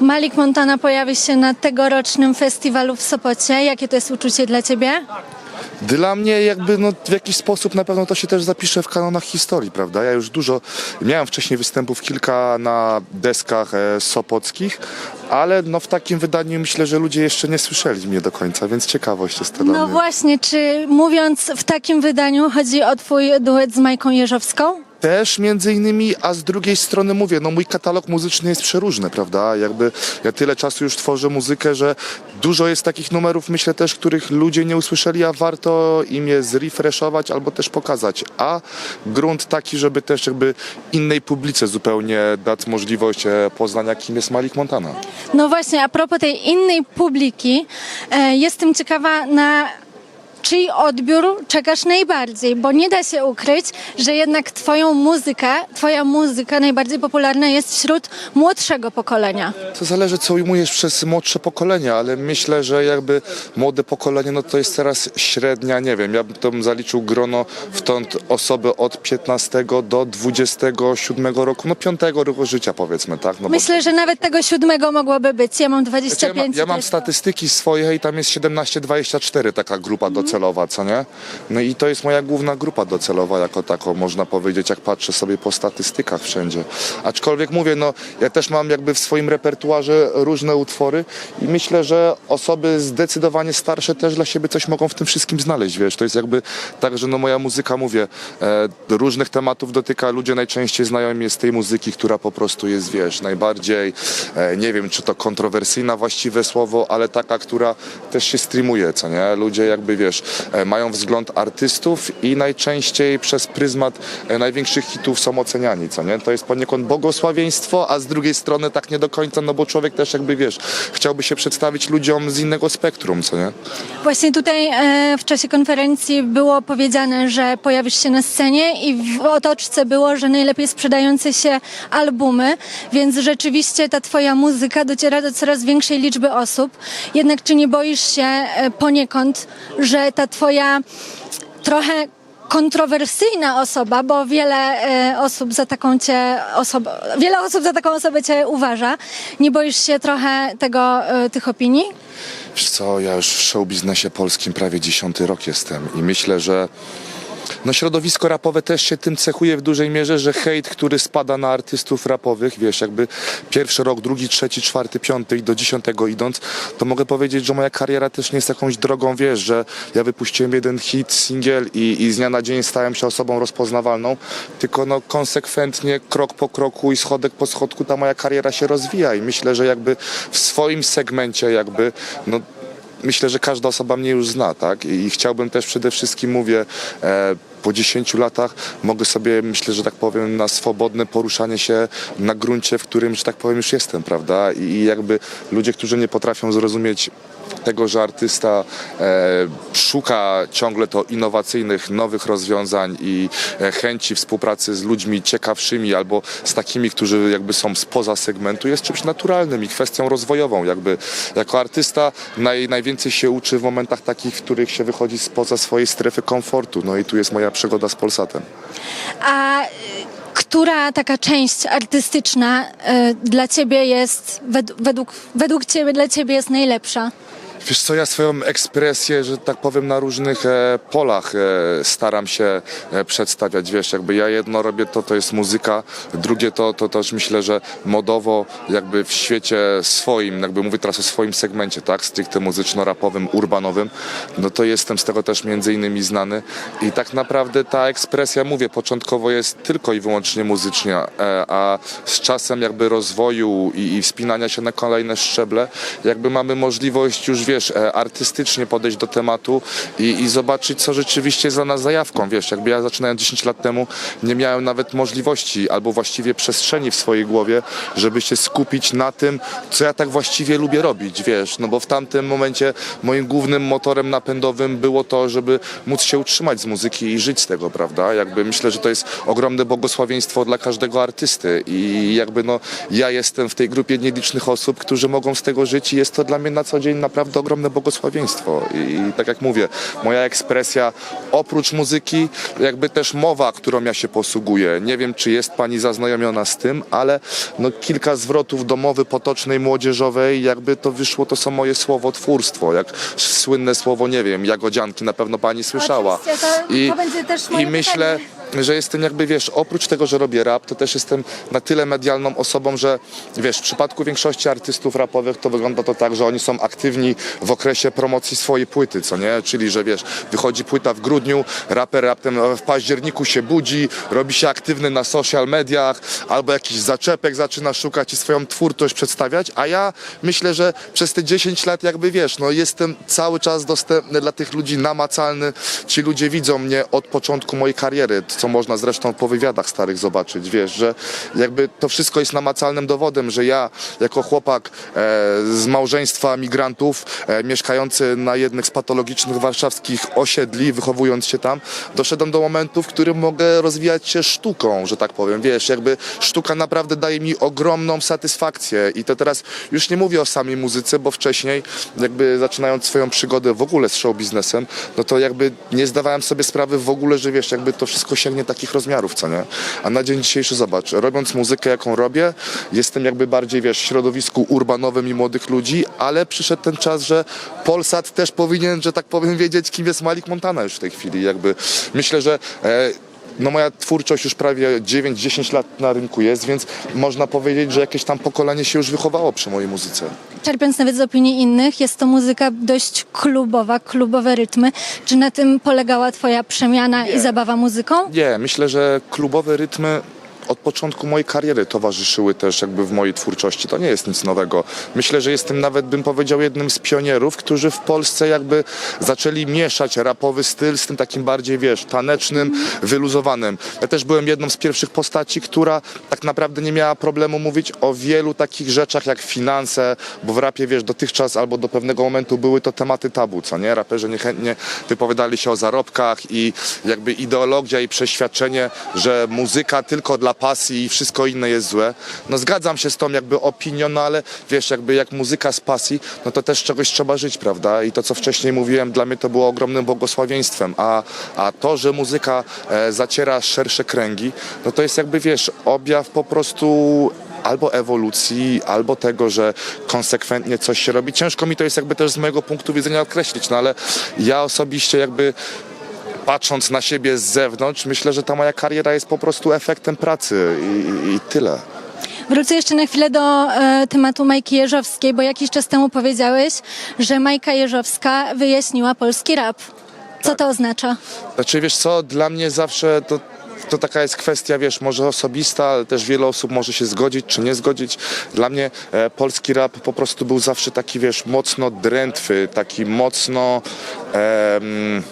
Malik Montana pojawi się na tegorocznym festiwalu w Sopocie. Jakie to jest uczucie dla ciebie? Dla mnie jakby no, w jakiś sposób na pewno to się też zapisze w kanonach historii, prawda? Ja już dużo, miałem wcześniej występów kilka na deskach e, sopockich, ale no w takim wydaniu myślę, że ludzie jeszcze nie słyszeli mnie do końca, więc ciekawość jest to dla No mnie. właśnie, czy mówiąc w takim wydaniu chodzi o twój duet z Majką Jeżowską? Też między innymi, a z drugiej strony mówię, no mój katalog muzyczny jest przeróżny, prawda? Jakby ja tyle czasu już tworzę muzykę, że dużo jest takich numerów, myślę też, których ludzie nie usłyszeli, a warto im je zrefreshować albo też pokazać. A grunt taki, żeby też jakby innej publice zupełnie dać możliwość e, poznania, kim jest Malik Montana. No właśnie, a propos tej innej publiki, e, jestem ciekawa na czyj odbiór czekasz najbardziej, bo nie da się ukryć, że jednak twoją muzykę, twoja muzyka najbardziej popularna jest wśród młodszego pokolenia. To zależy, co ujmujesz przez młodsze pokolenia, ale myślę, że jakby młode pokolenie, no to jest teraz średnia, nie wiem, ja bym to bym zaliczył grono w tąd osoby od 15 do 27 roku, no 5 roku życia powiedzmy, tak? No bo- Myślę, że nawet tego siódmego mogłoby być. Ja mam Znaczy, ja, 25. ma, ja mam statystyki swoje i tam jest 17-24 taka grupa docelowa, co nie? No i to jest moja główna grupa docelowa jako taką, można powiedzieć, jak patrzę sobie po statystykach wszędzie. Aczkolwiek mówię, no ja też mam jakby w swoim repertuarze różne utwory i myślę, że osoby zdecydowanie starsze też dla siebie coś mogą w tym wszystkim znaleźć, wiesz, to jest jakby tak, że no moja muzyka, mówię, e, różnych tematów dotyka, ludzie najczęściej znają mnie z tej muzyki, która po prostu jest, wiesz, najbardziej, e, nie wiem, czy to kontrowersyjna właściwe słowo, ale taka, która też się streamuje, co nie? Ludzie jakby, wiesz, e, mają wzgląd artystów i najczęściej przez pryzmat e, największych hitów są oceniani, co nie? To jest poniekąd błogosławieństwo, a z drugiej strony tak nie do końca, no bo człowiek też jakby, wiesz, chciałby się przedstawić ludziom z innego spektrum, co nie? Właśnie tutaj e, w czasie konferencji było powiedziane, że pojawisz się na scenie i w otoczce było, że najlepiej sprzedające się albumy, więc rzeczywiście ta twoja muzyka dociera do coraz większej liczby osób. Jednak czy nie boisz się poniekąd, że ta twoja trochę kontrowersyjna osoba, bo wiele e, osób za taką cię osobę, wiele osób za taką osobę cię uważa. Nie boisz się trochę tego, e, tych opinii? Wiesz co, ja już w show biznesie polskim prawie dziesiąty rok jestem i myślę, że no środowisko rapowe też się tym cechuje w dużej mierze, że hejt, który spada na artystów rapowych, wiesz, jakby pierwszy rok, drugi, trzeci, czwarty, piąty i do dziesiątego idąc, to mogę powiedzieć, że moja kariera też nie jest jakąś drogą, wiesz, że ja wypuściłem jeden hit, singiel i, i z dnia na dzień stałem się osobą rozpoznawalną, tylko no konsekwentnie, krok po kroku i schodek po schodku ta moja kariera się rozwija i myślę, że jakby w swoim segmencie jakby, no myślę, że każda osoba mnie już zna, tak? I chciałbym też przede wszystkim, mówię, e, po 10 latach mogę sobie, myślę, że tak powiem, na swobodne poruszanie się na gruncie, w którym, że tak powiem, już jestem, prawda? I, i jakby ludzie, którzy nie potrafią zrozumieć tego, że artysta e, szuka ciągle to innowacyjnych, nowych rozwiązań i e, chęci współpracy z ludźmi ciekawszymi albo z takimi, którzy jakby są spoza segmentu, jest czymś naturalnym i kwestią rozwojową. Jakby jako artysta naj, najwięcej się uczy w momentach takich, w których się wychodzi spoza swojej strefy komfortu. No i tu jest moja przygoda z Polsatem. A y, która taka część artystyczna y, dla ciebie jest, wed- według, według ciebie, dla ciebie jest najlepsza? Wiesz co, ja swoją ekspresję, że tak powiem, na różnych e, polach e, staram się e, przedstawiać. Wiesz, jakby ja jedno robię to, to jest muzyka, drugie to, to też myślę, że modowo jakby w świecie swoim, jakby mówię teraz o swoim segmencie, tak, stricte muzyczno-rapowym, urbanowym, no to jestem z tego też między innymi znany i tak naprawdę ta ekspresja, mówię, początkowo jest tylko i wyłącznie muzycznie, e, a z czasem jakby rozwoju i, i wspinania się na kolejne szczeble, jakby mamy możliwość już, wiesz, e, artystycznie podejść do tematu i, i zobaczyć, co rzeczywiście jest dla nas zajawką, wiesz, jakby ja zaczynając 10 lat temu nie miałem nawet możliwości, albo właściwie przestrzeni w swojej głowie, żeby się skupić na tym, co ja tak właściwie lubię robić, wiesz, no bo w tamtym momencie moim głównym motorem napędowym było to, żeby móc się utrzymać z muzyki i żyć z tego, prawda, jakby myślę, że to jest ogromne błogosławieństwo dla każdego artysty i jakby no ja jestem w tej grupie nielicznych osób, którzy mogą z tego żyć i jest to dla mnie na co dzień naprawdę to ogromne błogosławieństwo. I, I tak jak mówię, moja ekspresja oprócz muzyki, jakby też mowa, którą ja się posługuję. Nie wiem, czy jest pani zaznajomiona z tym, ale no, kilka zwrotów do mowy potocznej, młodzieżowej, jakby to wyszło, to są moje słowotwórstwo, jak słynne słowo, nie wiem, jagodzianki, na pewno pani słyszała. To- to moje I myślę, że jestem jakby, wiesz, oprócz tego, że robię rap, to też jestem na tyle medialną osobą, że wiesz, w przypadku większości artystów rapowych to wygląda to tak, że oni są aktywni w okresie promocji swojej płyty, co nie? Czyli, że wiesz, wychodzi płyta w grudniu, raper raptem w październiku się budzi, robi się aktywny na social mediach, albo jakiś zaczepek zaczyna szukać i swoją twórczość przedstawiać, a ja myślę, że przez te 10 lat jakby, wiesz, no jestem cały czas dostępny dla tych ludzi, namacalny. Ci ludzie widzą mnie od początku mojej kariery, co można zresztą po wywiadach starych zobaczyć, wiesz, że jakby to wszystko jest namacalnym dowodem, że ja jako chłopak e, z małżeństwa migrantów, e, mieszkający na jednych z patologicznych warszawskich osiedli, wychowując się tam, doszedłem do momentu, w którym mogę rozwijać się sztuką, że tak powiem, wiesz, jakby sztuka naprawdę daje mi ogromną satysfakcję. I to teraz już nie mówię o samej muzyce, bo wcześniej jakby zaczynając swoją przygodę w ogóle z show biznesem, no to jakby nie zdawałem sobie sprawy w ogóle, że wiesz, jakby to wszystko sięgnie takich rozmiarów, co nie? A na dzień dzisiejszy zobacz, robiąc muzykę, jaką robię, jestem jakby bardziej, wiesz, w środowisku urbanowym i młodych ludzi, ale przyszedł ten czas, że Polsat też powinien, że tak powiem, wiedzieć, kim jest Malik Montana już w tej chwili. Jakby myślę, że e, no moja twórczość już prawie 9-10 lat na rynku jest, więc można powiedzieć, że jakieś tam pokolenie się już wychowało przy mojej muzyce. Czerpiąc nawet z opinii innych, jest to muzyka dość klubowa, klubowe rytmy. Czy na tym polegała twoja przemiana i zabawa muzyką? Nie, myślę, że klubowe rytmy od początku mojej kariery towarzyszyły też jakby w mojej twórczości. To nie jest nic nowego. Myślę, że jestem nawet, bym powiedział, jednym z pionierów, którzy w Polsce jakby zaczęli mieszać rapowy styl z tym takim bardziej, wiesz, tanecznym, wyluzowanym. Ja też byłem jedną z pierwszych postaci, która tak naprawdę nie miała problemu mówić o wielu takich rzeczach jak finanse, bo w rapie, wiesz, dotychczas albo do pewnego momentu były to tematy tabu, co nie? Raperzy niechętnie wypowiadali się o zarobkach i jakby ideologia i przeświadczenie, że muzyka tylko dla pasji i wszystko inne jest złe. No zgadzam się z tą jakby opinią, no ale wiesz, jakby jak muzyka z pasji, no to też czegoś trzeba żyć, prawda? I to, co wcześniej mówiłem, dla mnie to było ogromnym błogosławieństwem, a, a to, że muzyka e, zaciera szersze kręgi, no to jest jakby, wiesz, objaw po prostu albo ewolucji, albo tego, że konsekwentnie coś się robi. Ciężko mi to jest jakby też z mojego punktu widzenia określić, no ale ja osobiście jakby patrząc na siebie z zewnątrz, myślę, że ta moja kariera jest po prostu efektem pracy i, i, i tyle. Wrócę jeszcze na chwilę do e, tematu Majki Jeżowskiej, bo jakiś czas temu powiedziałeś, że Majka Jeżowska wyjaśniła polski rap. Co to oznacza? Znaczy, wiesz co, dla mnie zawsze to, to taka jest kwestia, wiesz, może osobista, ale też wiele osób może się zgodzić czy nie zgodzić. Dla mnie e, polski rap po prostu był zawsze taki, wiesz, mocno drętwy, taki mocno... em,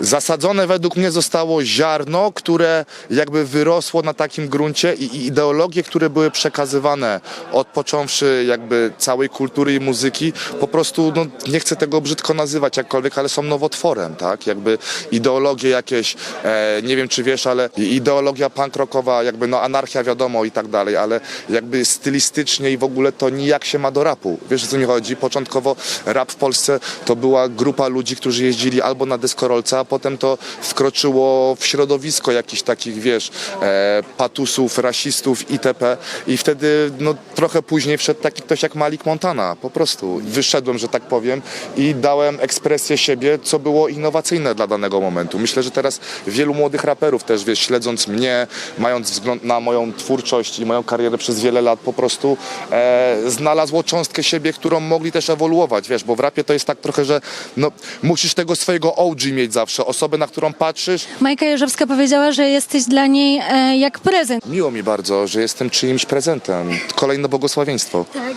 Zasadzone według mnie zostało ziarno, które jakby wyrosło na takim gruncie i ideologie, które były przekazywane od począwszy jakby całej kultury i muzyki, po prostu, no nie chcę tego brzydko nazywać jakkolwiek, ale są nowotworem, tak? Jakby ideologie jakieś, e, nie wiem czy wiesz, ale ideologia punk rockowa, jakby no anarchia wiadomo i tak dalej, ale jakby stylistycznie i w ogóle to nijak się ma do rapu. Wiesz o co mi chodzi? Początkowo rap w Polsce to była grupa ludzi, którzy jeździli albo na deskorolce, a potem to wkroczyło w środowisko jakichś takich, wiesz, e, patusów, rasistów itp. I wtedy, no trochę później wszedł taki ktoś jak Malik Montana, po prostu. Wyszedłem, że tak powiem i dałem ekspresję siebie, co było innowacyjne dla danego momentu. Myślę, że teraz wielu młodych raperów też, wiesz, śledząc mnie, mając wzgląd na moją twórczość i moją karierę przez wiele lat, po prostu e, znalazło cząstkę siebie, którą mogli też ewoluować, wiesz, bo w rapie to jest tak trochę, że no, musisz tego swojego OG mieć zawsze, osobę, na którą patrzysz. Majka Jeżowska powiedziała, że jesteś dla niej e, jak prezent. Miło mi bardzo, że jestem czyimś prezentem. Kolejne błogosławieństwo. Tak.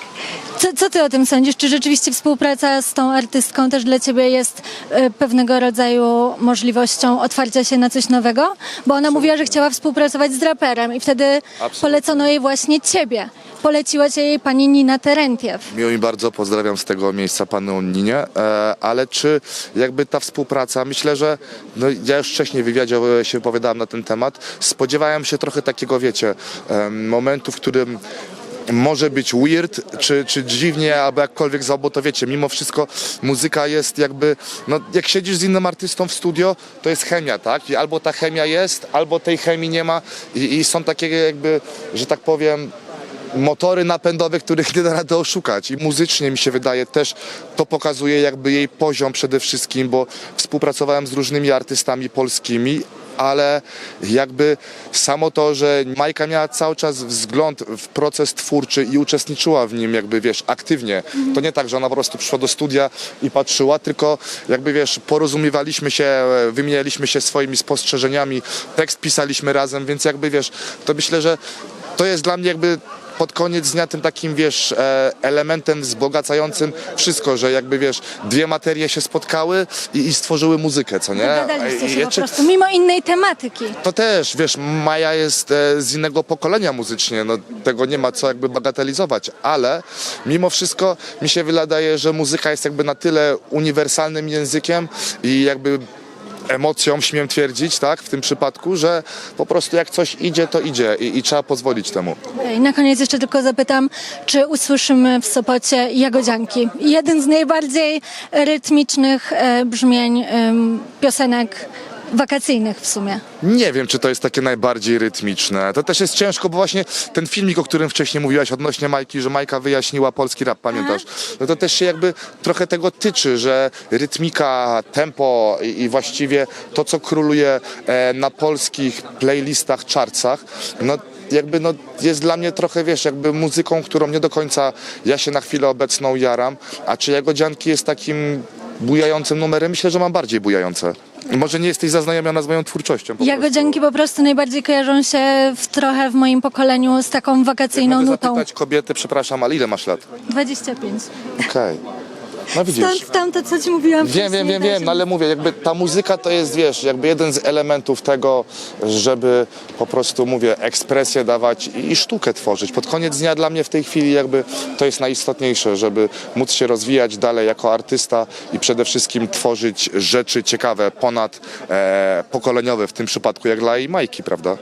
Co, co ty o tym sądzisz? Czy rzeczywiście współpraca z tą artystką też dla ciebie jest e, pewnego rodzaju możliwością otwarcia się na coś nowego? Bo ona mówiła, że chciała współpracować z raperem i wtedy Absolutnie. polecono jej właśnie ciebie. Poleciła cię jej pani Nina Terentiew. Miło mi bardzo, pozdrawiam z tego miejsca panu Ninie, e, ale czy jakby ta współpraca, myślę, że no, ja już wcześniej w wywiadzie e, się wypowiadałem na ten temat, spodziewałem się trochę takiego, wiecie, em, momentu, w którym może być weird, czy, czy dziwnie, albo jakkolwiek bo to wiecie, mimo wszystko muzyka jest jakby, no jak siedzisz z innym artystą w studio, to jest chemia, tak? I albo ta chemia jest, albo tej chemii nie ma i, i są takie jakby, że tak powiem, motory napędowe, których nie da rady oszukać. I muzycznie mi się wydaje też to pokazuje jakby jej poziom przede wszystkim, bo współpracowałem z różnymi artystami polskimi, ale jakby samo to, że Majka miała cały czas wzgląd w proces twórczy i uczestniczyła w nim jakby wiesz aktywnie. To nie tak, że ona po prostu przyszła do studia i patrzyła, tylko jakby wiesz porozumiewaliśmy się, wymienialiśmy się swoimi spostrzeżeniami, tekst pisaliśmy razem, więc jakby wiesz, to myślę, że to jest dla mnie jakby pod koniec dnia tym takim, wiesz, e, elementem wzbogacającym wszystko, że jakby, wiesz, dwie materie się spotkały i, i stworzyły muzykę, co nie? Dogadaliście się po prostu, mimo innej tematyki. to też, wiesz, Maja jest e, z innego pokolenia muzycznie, no tego nie ma co jakby bagatelizować, ale mimo wszystko mi się wydaje, że muzyka jest jakby na tyle uniwersalnym językiem i jakby emocją, śmiem twierdzić, tak, w tym przypadku, że po prostu jak coś idzie, to idzie i, i trzeba pozwolić temu. Okej, Na koniec jeszcze tylko zapytam, czy usłyszymy w Sopocie Jagodzianki? Jeden z najbardziej rytmicznych e, brzmień piosenek wakacyjnych w sumie. Nie wiem, czy to jest takie najbardziej rytmiczne. To też jest ciężko, bo właśnie ten filmik, o którym wcześniej mówiłaś odnośnie Majki, że Majka wyjaśniła polski rap, pamiętasz? No to też się jakby trochę tego tyczy, że rytmika, tempo i, i właściwie to, co króluje e, na polskich playlistach, chartsach, no jakby no, jest dla mnie trochę, wiesz, jakby muzyką, którą nie do końca ja się na chwilę obecną jaram, a czy Jagodzianki jest takim bujającym numerem? Myślę, że mam bardziej bujające. Może nie jesteś zaznajomiona z moją twórczością. po prostu. Jagodzianki po prostu najbardziej kojarzą się w, trochę w moim pokoleniu z taką wakacyjną Mogę nutą. zapytać kobiety, przepraszam, ale ile masz lat? 25. Okej. No widzisz. Stąd tamto, co ci mówiłam Wiem, wiem, wiem, też. wiem, no ale mówię, jakby ta muzyka to jest, wiesz, jakby jeden z elementów tego, żeby po prostu, mówię, ekspresję dawać i, i sztukę tworzyć. Pod koniec dnia dla mnie w tej chwili jakby to jest najistotniejsze, żeby móc się rozwijać dalej jako artysta i przede wszystkim tworzyć rzeczy ciekawe, ponad e, pokoleniowe w tym przypadku, jak dla jej Majki, prawda?